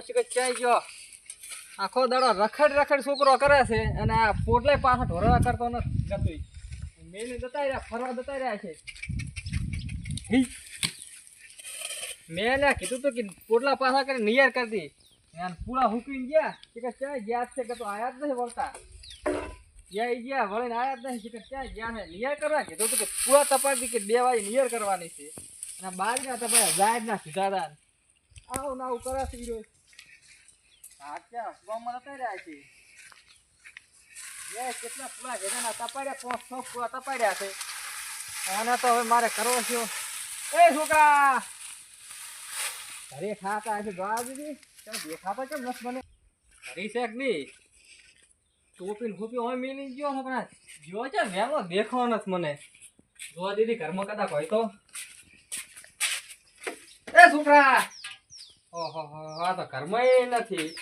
શીખે ચાઈ ગયો. આખો દાડો રખડ રખડ છોકરો કરે છે અને આ પોટલે પાછા ઢોરવા કરતો નથી. ગતુંય મેને જતા રહ્યા ફરવા જતા રહ્યા છે. મેં કીધું તું કે પોટલા પાછા કરી નિયર કરી દી. અને પૂરા હુકીને ગયા. કે ક્યાં ગયા છે કે તો આયા જ નથી વળતા. ગયા ગયા વળીને આયા જ નથી. કે ક્યાં ગયા છે. નિયર કરવા કીધું તું કે પૂરા તપાસી કે બે વાગે નિયર કરવાની છે. અને બાર ના તપાસ જાય જ ના સીધા આવું ના આવું કરે છે. ઈ રોજ. હા ક્યાં ગામમાં નતા એ મારે કરવો છે. એ છોકરા! છે નહીં ટોપી ને ગયો જો છે, મેલો દેખો નથી મને. જોવા દીધી, ઘરમાં કદાચ હોય તો. એ છોકરા! ઓહો આ તો ઘરમાં નથી.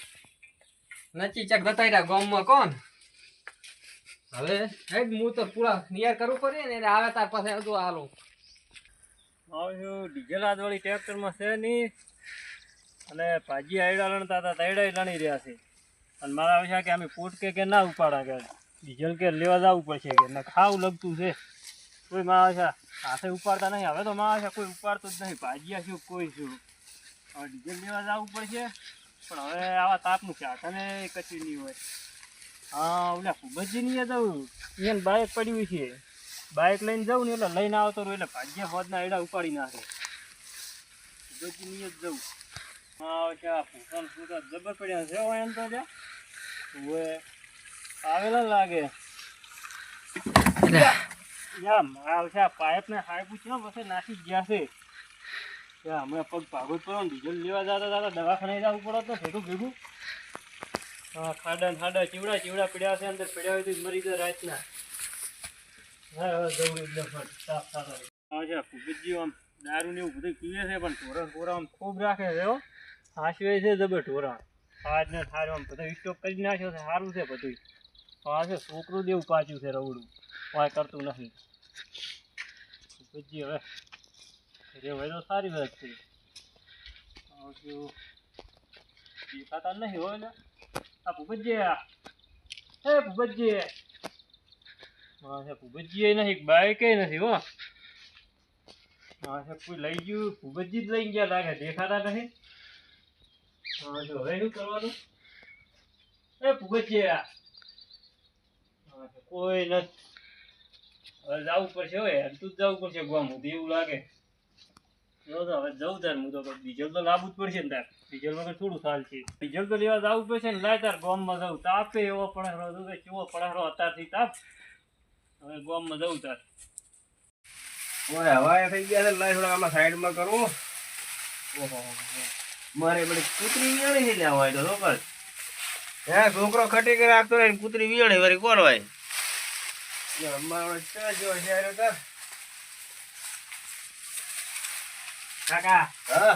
નચી ચક બતાવ્યા ગામમાં કોણ? હવે હેડ હું તો પૂરા નિયર કરવું પડે ને એને આવે તાર પાસે હજુ હાલો. આવ્યું ડીઝલ વાળી ટ્રેક્ટરમાં છે નહીં અને ભાજી આયડા લણતા હતા, તૈડા લણી રહ્યા છે. અને મારા વિશે કે અમે ફૂટ કે કે ના ઉપાડા કે, ડીઝલ કે લેવા જવું પડશે કે, ને ખાવું લગતું છે. કોઈ મારા વિશે હાથે ઉપાડતા નહીં, હવે તો મારા વિશે કોઈ ઉપાડતું જ નહીં, ભાજીયા શું, કોઈ શું. હવે ડીઝલ લેવા જવું પડશે પણ હવે આવા તાપનું ક્યાં હાથને કચી નહીં હોય. હા ઓલા ફૂબજી નહીં જવું એને બાઇક પડ્યું છે. બાઇક લઈને જાઉં ને એટલે લઈને આવતો રહ્યું એટલે ભાગ્ય હોદના એડા ઉપાડી નાખે. ફૂબજી નહીં જ જવું હા અચ્છા ફૂફાન ફૂટા જબર પડ્યા છે હોય એમ તો ત્યાં હવે આવેલા લાગે. યા મારા પાઇપ ને હાઈપ છે પછી નાખી જ ગયા છે. ત્યાં હમણાં પગ ભાગો પડો ને ડીઝલ લેવા જતા જતા દવાખાને જવું પડે તો ભેગું ભેગું. હા, ખાડા ખાડા ચીવડા ચીવડા પડ્યા છે અંદર પડ્યા હોય તો જ મરી જાય રાતના. હા આમ દારૂ ને એવું બધું પીવે છે, પણ ઢોરા ઢોરા આમ ખૂબ રાખે છે હાંસવે છે જબર ઢોરણ આજ ને આમ બધું સ્ટોક કરી નાખ્યો સારું છે બધું હા છે, છોકરું દેવું પાછું છે રવડું. કાંઈ કરતું નથી. ફૂગજી હવે રે હોય તો સારી વાત છે. દેખાતા નહીં હોય ને, આ ભૂપતજી હે ભૂપતજી છે ભૂપતજી નથી બાઈક નથી હો. હા કોઈ લઈ ગયું, ભૂપતજી જ લઈ ગયા, લાગે દેખાતા નથી હવે શું કરવાનું? એ ભૂપતજી હા કોઈ નથી. હવે જવું પડશે હવે તું જ જવું પડશે, ગામ એવું લાગે. જો તો હવે જવું તાર હું તો ડીઝલ તો લાવવું જ પડશે ને તાર. ડીઝલ તો થોડું સાલ છે. ડીઝલ તો લેવા જવું પડશે ને લાય તાર ગોમમાં જવું તાપે એવો પડેલો હતો કેવો પડેલો અત્યારથી તાપ. હવે ગોમમાં જવું તાર. ઓય હવાએ થઈ ગયા છે લાઈ થોડા આમાં સાઈડમાં કરવું ઓહો મારે બધી કૂતરી વિયણી છે લ્યા હોય તો છોકર હે છોકરો ખટી કરી રાખતો રહે કૂતરી વિયાણી વળી કોણ હોય? લે, અમારો ચા જેવો છે હાર્યો તાર. કાકા. હા.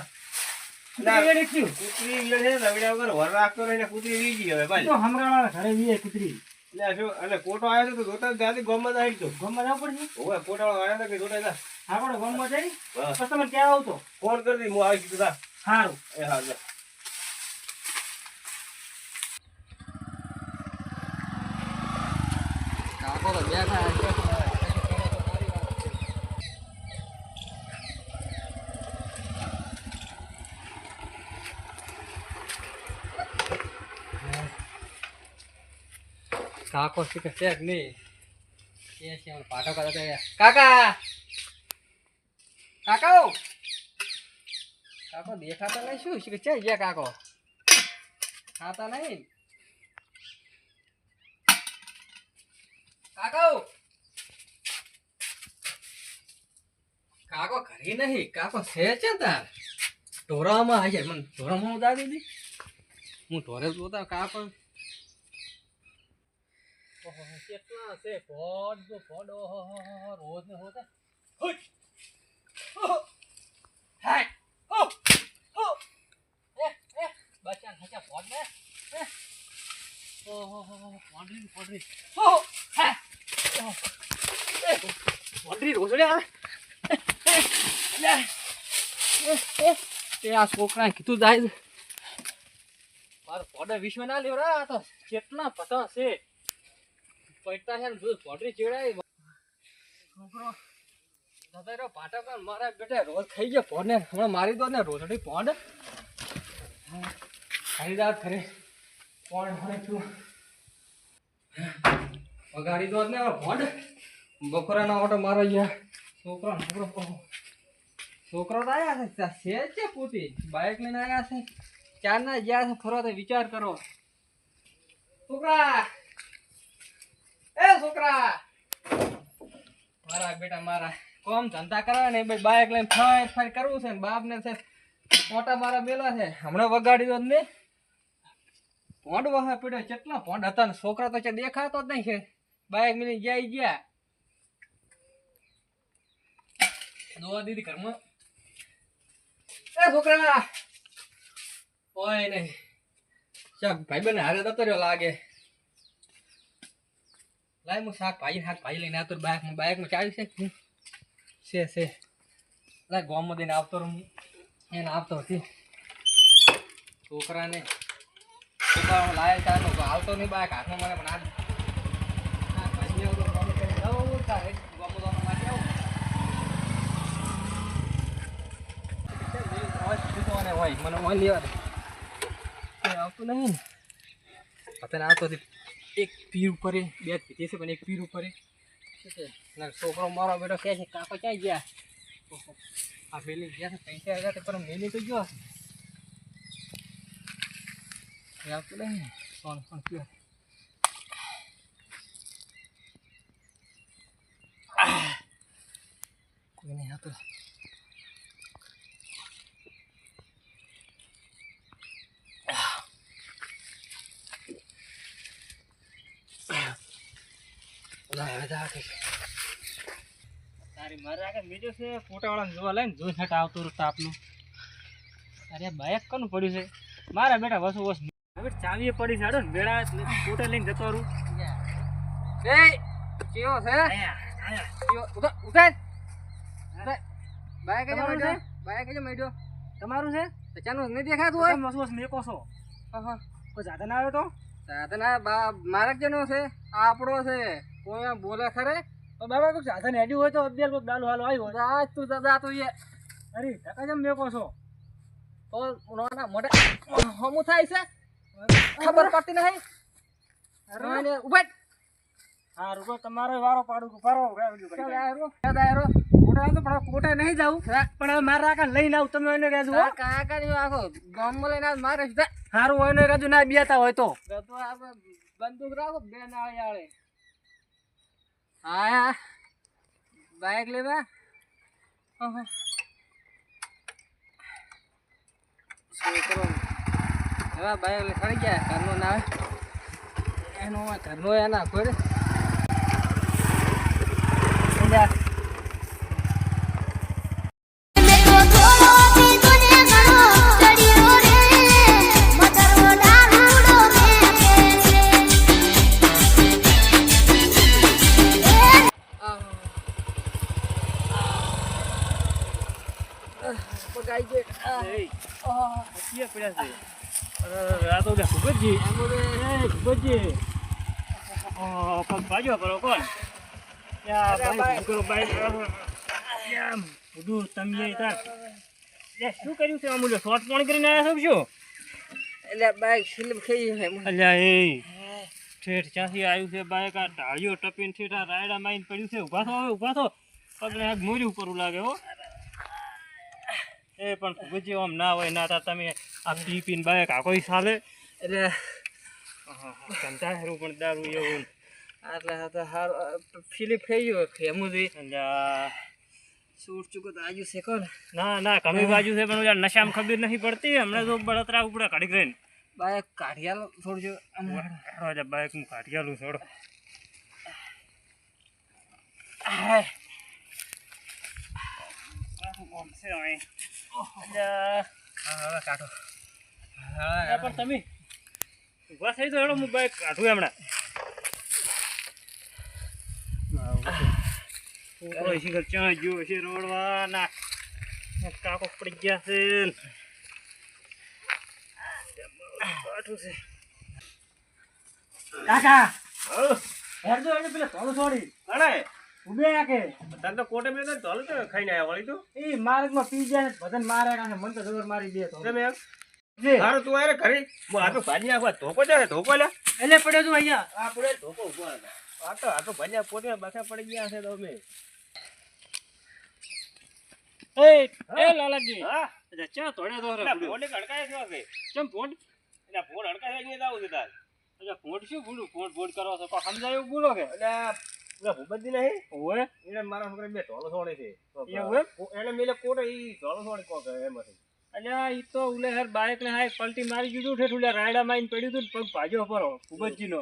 કૂતરી થયું. કૂતરી વિયાણી છે લવડ્યા વગર વર રાખતો રહીને કૂતરી વીજી હવે ભાઈ તો હમણાં ઘરે વીએ કૂતરી. લે શું એટલે કોટો આવ્યો તો જોતા જ ત્યાંથી ગામમાં આવી ગયો ગામમાં જવું પડશે? ઓય કોટો આવ્યો તો કે જોતા જા આપણે ગામમાં જઈ પછી તમે ક્યાં આવતો? ફોન કરી દઈ હું આવી ગયો તા સારું એ હા કાકો તો બેઠા કાકો શીખે છે કે નહીં એ છે આપણે પાટો કરતા હતા. કાકા કાકા કાકો દેખાતા નહીં શું શીખે છે ગયા કાકો ખાતા નહીં કાકો કાકો ઘરે નહીં કાકો છે છે તાર ઢોરામાં આવી જાય મને ઢોરામાં ઉતારી દીધી હું ઢોરે જોતા કાકો ઓહો, કેટલા છે ભોડ જો ભોડ ઓહો રોજ ને હોતા. હાય. હો. હો. એ, એ, બચ્ચા ખચ્ચા ભોડ ને. ઓહો હો, ભોંડરી ભોંડરી હો હાય. ઓહો. એ, ભોંડરી રોજડે આવે એ, એ, એ, એ આ છોકરાએ કીધું જાય. મારો પોડે વિશ્વ ના લેવડા તો કેટલા પતા છે પૈટા છે ને બધું પોડરી ચેડાય છોકરો, દાદા રો પાટા પણ મારા બેટા રોજ ખાઈ ગયા પોડને હમણાં મારી દો ને રોજડી ખાઈ ખરીદાર ખરે. પોંડ મને છું વગાડી દો ને પોડ બપોરાનો ઓટો મારો ગયા છોકરો છોકરો કહો છોકરો તો આવ્યા છે છે છે પૂતી. બાઇક લઈને આવ્યા છે. ચારના જ્યાં ફરવા તો વિચાર કરો. છોકરા! એ છોકરા! મારા બેટા, મારા કોમ ધંધા કરવા ને ભાઈ બાઇક લઈને ફાય ફાય કરવું છે ને બાપ છે મોટા મારા મેલા છે. હમણાં વગાડી દો ને પોંડ વાહે પડ્યો કેટલા પોંડ હતા ને છોકરા તો છે દેખાતો જ નહીં છે. બાઇક મિલી જાય ગયા. દોવા દીધી ઘરમાં. એ છોકરા! ઓય નહીં. શાક ભાઈ બને હારે જતો રહ્યો લાગે. લાય હું શાક ભાઈ શાક ભાઈ લઈને આવતો બાઇકમાં બાઇકમાં ચાવી છે? છે છે. લાય ગોમમાં દઈને આવતો રહું. એને આવતો હતી. છોકરાને છોકરા લાય ચાલો આવતો નહીં બાઇક હાથમાં મને પણ ગોમમાં કરીને જાઉં તારે ગોમમાં માટે આવું મને લેવા દે આવતું નહીં ને. પતન આવતો હતી એક પીર ઉપર, બે જ પીધી છે પણ એક પીર ઉપર. છોકરો મારો બેટો કહે છે, કાકો ક્યાં ગયા? આ મેલી ગયા છે, પૈસા આવ્યા હતા પણ મેલી તો ગયો. આવતું નહીં ને? કોણ કોણ કયો. કોઈ નહીં આવતું ના હવે તો આ કંઈક તારી મારે આગળ બીજો છે ફોટાવાળાને જોવા લઈને જોઈ છટ આવતું તાપનું અરે બાઇક કોનું પડ્યું છે? મારા બેટા વસુ વસ હવે ચાવીએ પડી છે ને બેડા ફોટો લઈને જતો રહું. એ કેવો છે? ઉતાર. બાઈક જ છે? બાઈક જ મેડ્યો તમારું છે? ચાનું નહીં દેખાતું હોય? વસુ વસ મેકો છો. હા હા. કોઈ જાતા ના આવે તો? સાધન આ મારા જેનો છે? આ આપણો છે. કોઈ બોલે ખરે? તો બાબા કોઈ સાધન હેડ્યું હોય તો અબ્દેલ કોઈ દાલ હાલો આવ્યો આજ તું દાદા તું એ. અરે ટકા જેમ મેકો છો? તો નાના મોઢે હમું થાય છે? ખબર પડતી નહીં? અરે. ઊભા હા રૂપો તમારો વારો પાડું પારો આયરો કોટા તો પણ કોટા નહીં જાવ પણ હવે મારા આગળ લઈને આવું તમે એને કહેજો હો. કાકા કાકા આખો ગામમાં લઈને આવ મારે સીધા હારું હોય ને કહેજો ના બેતા હોય તો. બંદૂક રાખો બે નાળી આળે હા બાઈક લેવા. અહં. છોકરો. હવે બાઈક લઈ ખડી ગયા ઘરનો ના આવે એનો ઘરનો એના કોઈ ભાજ્યો કરો કોણ ભૂડું તમે શું કર્યું છે અમૂલ્ય શોર્ટ પણ કરીને આવ્યા છો શું એટલે બાઈક સ્લીપ થઈ એમ. અલ્યા એ ઠેઠ ક્યાંથી આવ્યું છે બાઈક આ ઢાળીઓ ટપીને ઠેઠ આ રાયડા માઈને પડ્યું છે ઊભા થો હવે ઊભા થો પગને હાથ મોર્યું કરવું લાગે હો એ પણ ભૂપતજી આમ ના હોય ના તા તમે આ પી પીને બાઈક આ કોઈ ચાલે એટલે ધંધા હેરું પણ દારૂ એવું આટલા હતા હારું ફિલિપ થઈ ગયો ખેમુજી અલ્યા. સૂટ ચૂકો તો આજુ છે કોણ? ના ના કમી બાજુ છે પણ નશામાં ખબર નહીં પડતી. હમણાં તો બળતરા ઉપડે કાઢી કરીને. બાઈક કાઢી આલો થોડું આમ. બાઈક હું કાઢી આલું છોડો કાઢો. પણ તમે ઊભા થઈ તો હેડો હું બાઈક કાઢું હમણાં છોકરો શીખર ક્યાં ગયો છે રોડવાના. કાકો પડી ગયા છે. કાઠું છે. કાકા હેરજો એને પેલા ધોળું છોડી. અરે. ઉભે આકે તને તો કોટે મેં તો ધોલ તો ખાઈને આવ્યા વળી તું. એ માર્ગમાં પી જાય ને બધાને મારે કાંઠે મને તો જબર મારી દે તો. જે. હારું તું આરે ઘરે? હું આ તો ભાજી નાખવા ધોકો છે ધોકો લે. એટલે પડ્યો તું અહીંયા. આપણે ધોકો ઊભો. આ તો આ તો ભાજી પોતે પડી ગયા છે તો અમે એ એ લાલાજી. હા? ચા તોડે તો એટલે ફોને અડકાય છે કે ચમ ફોન? એટલે ફોન અડકાય નહીં આવું છે તાર? અચ્છા ફોન શું બોલું ફોન ફોન કરો છો કોઈ સમજાયું ભૂલો કે? એટલે ભૂપતજી નહીં? ઓએ એને મારા છોકરા બે ધોલો છોડે છે. એવું? એને મેલે કોટે ઈ ધોલો છોડે કોક એમાંથી. અલ્યા ઈ તો ઉલે હર બાઇક ને હાય પલટી મારી દીધું છે ઉલે રાયડા માં પડ્યું હતું ને પગ ભાજ્યો પરો ભૂપતજી નો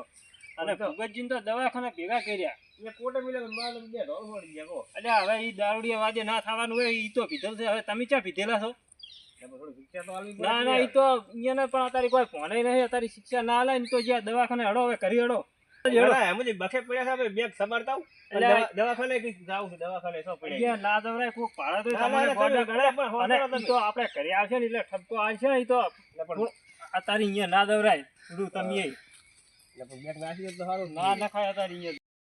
અને ભૂપતજી તો દવાખાના ભેગા કર્યા. એ કોટે મેલે મારા બે ધોલો છોડી ગયા કો. અલ્યા હવે ઈ દારૂડિયા વાજે ના થવાનું હોય ઈ તો પીધેલ છે. હવે તમે ચા પીધેલા છો? શિક્ષા ના ના ઈ તો અહીંયા પણ અત્યારે કોઈ ફોને નહીં અત્યારે શિક્ષા ના લે ને તો જ્યાં દવાખાને હડો હવે કરી હડો. બખે પડ્યા છે બેગ સમારતા દવાખાને જાવું છે દવાખાને શું પડ્યા ના કોક તો તમને ગોડા ગળે. પણ તો આપણે ઘરે આવશે ને એટલે ઠપકો આવશે ને તો. અત્યારે અહીંયા ના દવરાય થોડું તમે બેગ નાખી તો સારું. ના નખાય અત્યારે અહીંયા.